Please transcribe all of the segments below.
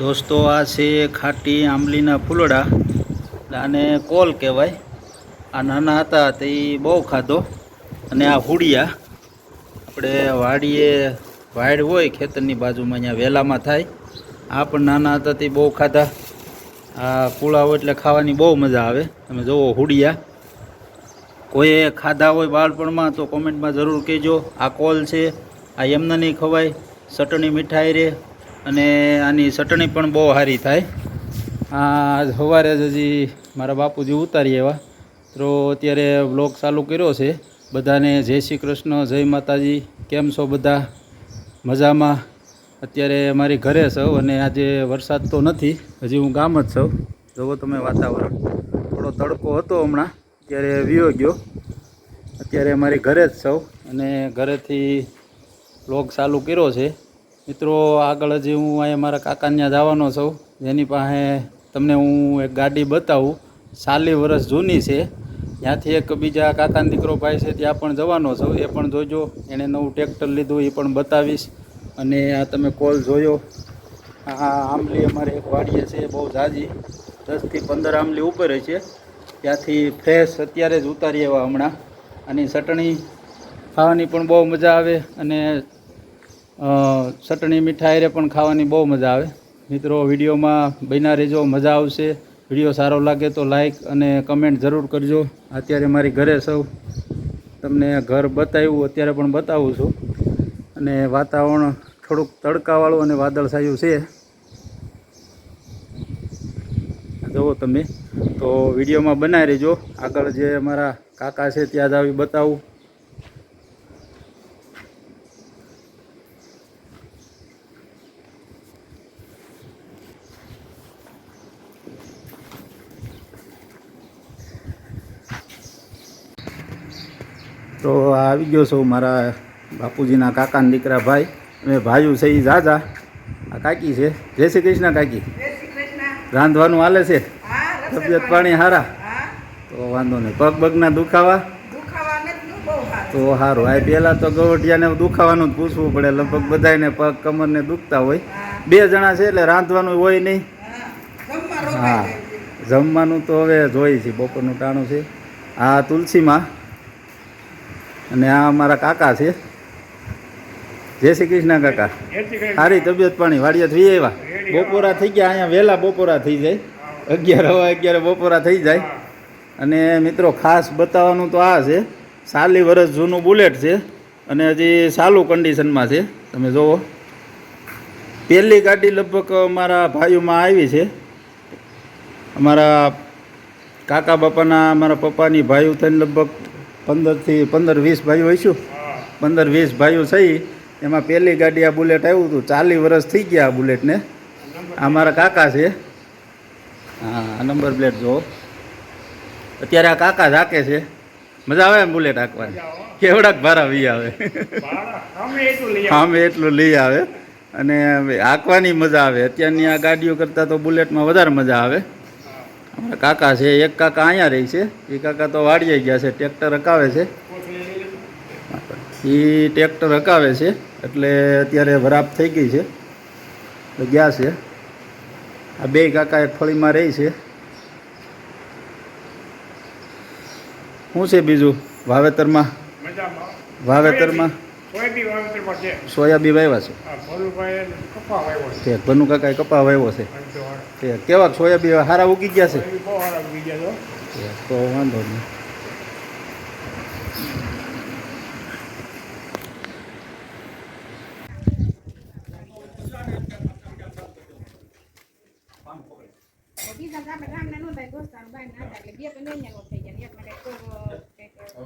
દોસ્તો, આ છે ખાટી આંબલીના ફૂલડા. આને કોલ કહેવાય. આ નાના હતા તે બહુ ખાધો. અને આ હુડિયા. આપણે વાડીએ વાડ હોય ખેતરની બાજુમાં, અહીંયા વેલામાં થાય. આ પણ નાના હતા તે બહુ ખાધા. આ કુળા હોય એટલે ખાવાની બહુ મજા આવે. તમે જુઓ હુડિયા. કોઈએ ખાધા હોય બાળપણમાં તો કોમેન્ટમાં જરૂર કહેજો. આ કોલ છે. આ એમને નહીં ખવાય. ચટણી મીઠાઈ રે. અને આની ચટણી પણ બહુ સારી થાય. આ સવારે જ હજી મારા બાપુજી ઉતારી એવા તો અત્યારે બ્લોગ ચાલુ કર્યો છે. બધાને જય શ્રી કૃષ્ણ, જય માતાજી. કેમ છો બધા? મજામાં? અત્યારે મારી ઘરે છું અને આજે વરસાદ તો નથી. હજી હું ગામ જ છું. જુઓ તમે વાતાવરણ. થોડો તડકો હતો હમણાં. ત્યારે વિયો ગયો. અત્યારે મારી ઘરે જ છું. અને ઘરેથી બ્લોગ ચાલુ કર્યો છે. મિત્રો, આગળ જે હું અહીંયા મારા કાકા જવાનો છું, જેની પાસે તમને હું એક ગાડી બતાવું. સાલી વર્ષ જૂની છે. ત્યાંથી એક બીજા કાકાનો દીકરો ભાઈ છે, ત્યાં પણ જવાનો છું. એ પણ જોજો, એણે નવું ટ્રેક્ટર લીધું, એ પણ બતાવીશ. અને આ તમે કોલ જોયો. આ આંબલી અમારે એક વાડીએ છે બહુ ઝાઝી દસથી પંદર આંબલી ઉપર છે. ત્યાંથી ફ્રેશ અત્યારે જ ઉતારી આવ્યા હમણાં. આની ચટણી ખાવાની પણ બહુ મજા આવે. અને ચટણી મીઠાઈ રે પણ ખાવાની બહુ મજા આવે. મિત્રો, વિડીયોમાં બન્યા રહેજો, મજા આવશે. વીડિયો સારો લાગે તો લાઈક અને કમેન્ટ જરૂર કરજો. અત્યારે મારી ઘરે સૌ તમને ઘર બતાવ્યું, અત્યારે પણ બતાવું છું. અને વાતાવરણ થોડુંક તડકાવાળું અને વાદળછાયું છે. જુઓ તમે. તો વિડીયોમાં બનાવી રહેજો. આગળ જે અમારા કાકા છે, ત્યાં જ આવી બતાવું. તો આવી ગયો છું મારા બાપુજીના કાકાના દીકરા ભાઈ. અમે ભાઈઓ છે એ જાજા. આ કાકી છે. જય શ્રી કૃષ્ણ કાકી. રાંધવાનું હાલે છે? તબિયત પાણી. સારા તો વાંધો નહીં. પગ પગના દુખાવા? તો સારું આ પહેલાં તો ગવટિયાને દુખાવાનું જ પૂછવું પડે. લગભગ બધાને પગ કમરને દુખતા હોય. બે જણા છે એટલે રાંધવાનું હોય નહીં. હા. જમવાનું તો હવે જોઈએ છે. બપોરનું ટાણું છે. આ તુલસીમાં અને આ અમારા કાકા છે. જય શ્રી કૃષ્ણ કાકા. સારી તબિયત પાણી વાડિયા થઈ આવ્યા. બપોરા થઈ ગયા, અહીંયા વહેલા બપોરા થઈ જાય. અગિયાર, હવા અગિયાર બપોરા થઈ જાય. અને મિત્રો ખાસ બતાવવાનું તો આ છે, સાલી વર્ષ જૂનું બુલેટ છે અને હજી સાલું કન્ડિશનમાં છે. તમે જુઓ પહેલી ગાડી લગભગ અમારા ભાઈઓમાં આવી છે. અમારા કાકા બાપાના, અમારા પપ્પાની ભાઈઓ થઈને લગભગ પંદરથી પંદર વીસ ભાઈઓ હશું પંદર વીસ ભાઈઓ થઈ, એમાં પહેલી ગાડી આ બુલેટ આવ્યું હતું. ચાલીસ વર્ષ થઈ ગયા આ બુલેટને. આ મારા કાકા છે. હા નંબર પ્લેટ જુઓ. અત્યારે આ કાકા ઝાકે છે. મજા આવે એમ બુલેટ હાંકવાની? કેવડાક ભારા વી આવે. આમે એટલું લઈ આવે. અને હાંકવાની મજા આવે. અત્યારની આ ગાડીઓ કરતાં તો બુલેટમાં વધારે મજા આવે. અમારા કાકા છે, એક કાકા અહીંયા રહી છે. એ કાકા તો વાડીએ ગયા છે, ટ્રેક્ટર હકાવે છે. એ ટ્રેક્ટર હકાવે છે, એટલે અત્યારે વરાપ થઈ ગઈ છે. તો ગયા છે. આ બે કાકા એક ફળીમાં રહી છે. શું છે બીજું? વાવેતરમાં? વાવેતરમાં સોયાબીન વાવ્યા છે? તે ભનુ કાકાએ કપા વાવ્યો છે? તે કેવા સોયાબીન સારા ઉગી ગયા છે? તો વાંધો નહીં.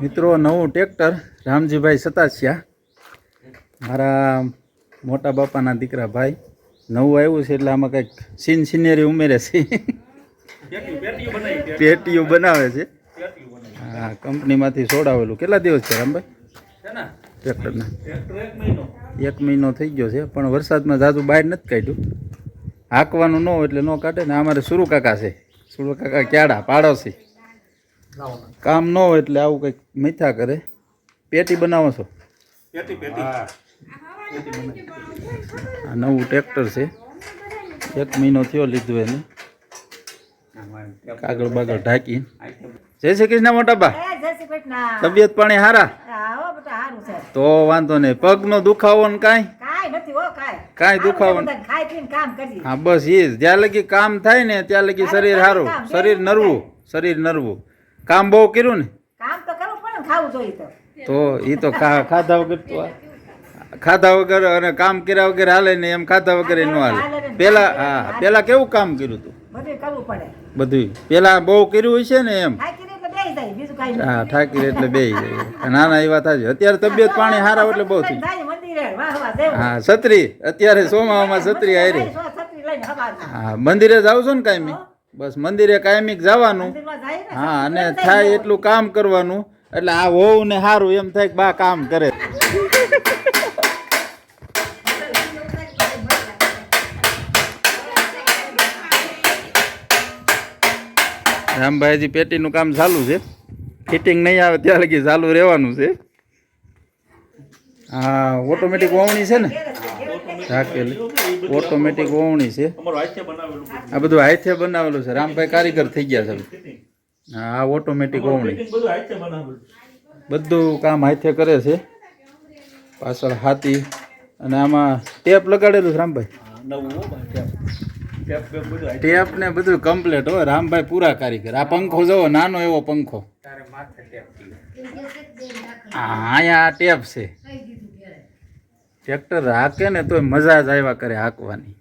મિત્રો નવું ટ્રેક્ટર રામજીભાઈ સતાસિયા મારા મોટા બાપાના દીકરા ભાઈ નવું આવ્યું છે એટલે આમાં કંઈક સીન સિનેરી ઉમેરે છે. પેટીઓ બનાવે છે. હા કંપનીમાંથી છોડાવેલું કેટલા દિવસ છે રામભાઈ? ટ્રેક્ટરના. એક મહિનો થઈ ગયો છે, પણ વરસાદમાં જાજુ બહાર નથી કાઢ્યું. હાંકવાનું ન હોય એટલે ન કાઢે ને અમારે સુરુ કાકા છે. સુરુ કાકા ક્યાડા? પાડોશી. કામ ન હોય એટલે આવું કંઈક મીઠા કરે. પેટી બનાવો છો? આ નવું ટ્રેક્ટર છે. એક મહિનો થયો લીધું એને. કાગળ બાગળ ઢાંકી જય શ્રી કૃષ્ણ મોટા બા. એ જય શ્રી કૃષ્ણ. તબિયત પાણી હારા? તો વાંધો નહીં. પગનો દુખાવો ને કાંઈ? કાંઈ દુખાવો? હા બસ એ જ. જ્યાં લગી કામ થાય ને ત્યાં લગી શરીર સારું શરીર નરવું. શરીર નરવું. કામ બહુ કર્યું ને? કામ તો કરવું પડે ખાવું જોઈએ તો. એ તો ખાધા વગર તો ખાધા વગર અને કામ કર્યા વગર હાલે ને એમ ખાધા વગર એ ન હાલે. પેલા હા પેલા કેવું કામ કર્યું તું? બધું પેલા બહુ કર્યું છે ને એમ? હા ઠાકીર એટલે બે નાના એવા થાય અત્યારે તબિયત પાણી સારા એટલે બહુ થઈ હા છત્રી. અત્યારે સોમાવામાં છત્રી હારી. હા મંદિરે જાવ છો ને કાયમી? બસ મંદિરે કાયમી જવાનું. હા અને થાય એટલું કામ કરવાનું. એટલે આ હોવું ને સારું એમ થાય કે બા કામ કરે. રામભાઈજી પેટીનું કામ ચાલુ છે. ફિટિંગ નહીં આવે ત્યાં લગી ચાલુ રહેવાનું છે. હા ઓટોમેટિક વાવણી છે ને? ઢાકેલી. ઓટોમેટિક વાવણી છે. આ બધું હાથે બનાવેલું છે. રામભાઈ કારીગર થઈ ગયા છે. હા ઓટોમેટિક વાવણી. બધું કામ હાથે કરે છે. પાછળ હાથી અને આમાં ટેપ લગાડેલું છે રામભાઈ. ટેપ ને બધું કમ્પ્લીટ હોય રામભાઈ પૂરા કારીગર. આ પંખો જોવો નાનો એવો પંખો. હા આ ટેપ છે. ટ્રેક્ટર હાકે ને તોય મજા જ આવ્યા કરે હાંકવાની.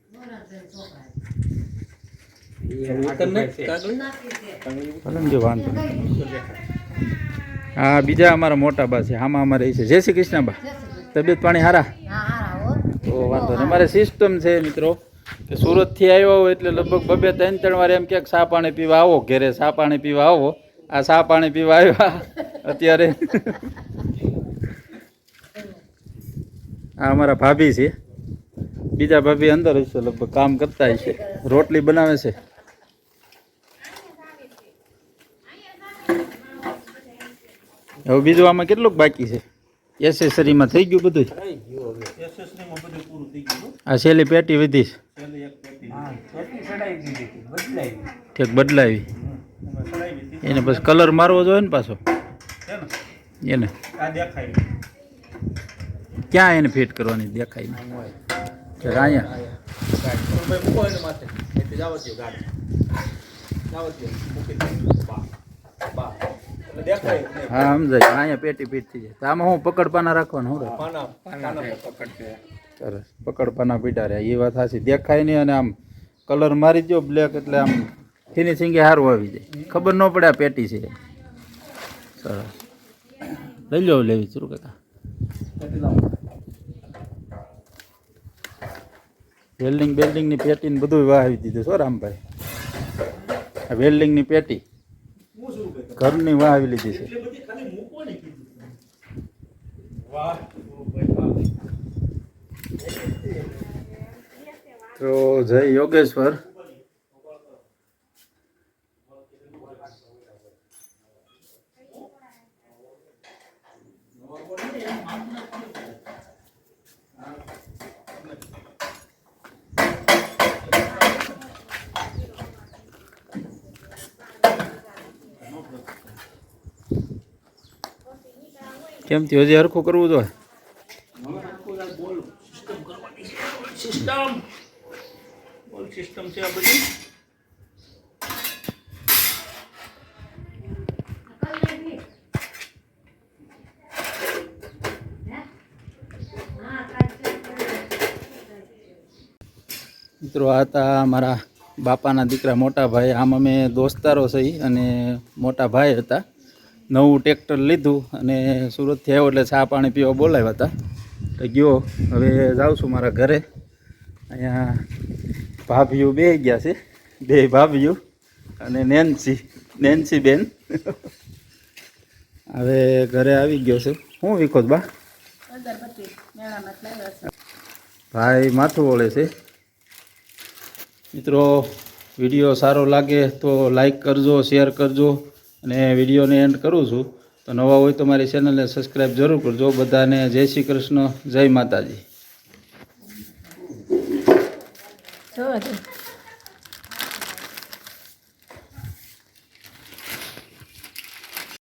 વાંધો નહીં. હા બીજા અમારા મોટા બા છે. આમાં અમારે એ છે. જય શ્રી કૃષ્ણ બા. તબિયત પાણી હારા? તો વાંધો નહીં. અમારે સિસ્ટમ છે મિત્રો. સુરતથી આવ્યો હોય એટલે લગભગ બબે ત્રણ ત્રણ વાર એમ કે સા પાણી પીવા આવો ઘેરે સા પાણી પીવા આવો. આ સા પાણી પીવા આવ્યા. અત્યારે આ અમારા ભાભી છે. બીજા ભાભી અંદર હશે લગભગ કામ કરતા હશે રોટલી બનાવે છે. હવે બીજું આમાં કેટલુંક બાકી છે? એસેસરીમાં થઈ ગયું બધું આ છેલ્લી પેટી વધી છે. ઠીક બદલાવી એને પછી કલર મારવો જોઈએ ને પાછો. એને. ક્યાં એને ફિટ કરવાની દેખાય અહીંયા. હા સમજાય. અહીંયા પેટી ફિટ થઈ જાય. તો આમાં હું પકડપાના રાખવાનું હું રાખવાનું? સરસ પકડપાના પીટા રહ્યા. એ વાત સાચી. દેખાય નહીં અને આમ કલર મારી દો બ્લેક એટલે આમ ફિનિશિંગ સારું આવી જાય. ખબર ન પડે આ પેટી છે. સરસ. લઈ લો લેવી શરૂ કાકા વેલ્ડિંગ બેલ્ડિંગની પેટી ને બધું વાવી દીધું છો રામભાઈ. આ વેલ્ડિંગની પેટી. ઘરની વાવી લીધી છે. તો જય યોગેશ્વર. કેમ થયું? હજી હરખું કરવું જોઈએ? સિસ્ટમ છે આ બધી. મિત્રો, આ હતા મારા બાપાના દીકરા મોટા ભાઈ. આમ અમે દોસ્તારો થઈ અને મોટા ભાઈ હતા. નવું ટ્રેક્ટર લીધું અને સુરતથી આવ્યો એટલે ચા પાણી પીવા બોલાવ્યા હતા. તો ગયો. હવે જાઉં છું મારા ઘરે. અહીંયા ભાભીઓ બે ગયા છે. બે ભાભીઓ અને નેન્સી નેન્સી બેન હવે ઘરે આવી ગયો છે. હું વિખોદ બા? ભાઈ માથું ઓળે છે. મિત્રો, વીડિયો સારો લાગે તો લાઈક કરજો શેર કરજો અને વિડીયોને એન્ડ કરું છું. તો નવા હોય તો મારી ચેનલને સબસ્ક્રાઈબ જરૂર કરજો. બધાને જય શ્રી કૃષ્ણ, જય માતાજી. જો તો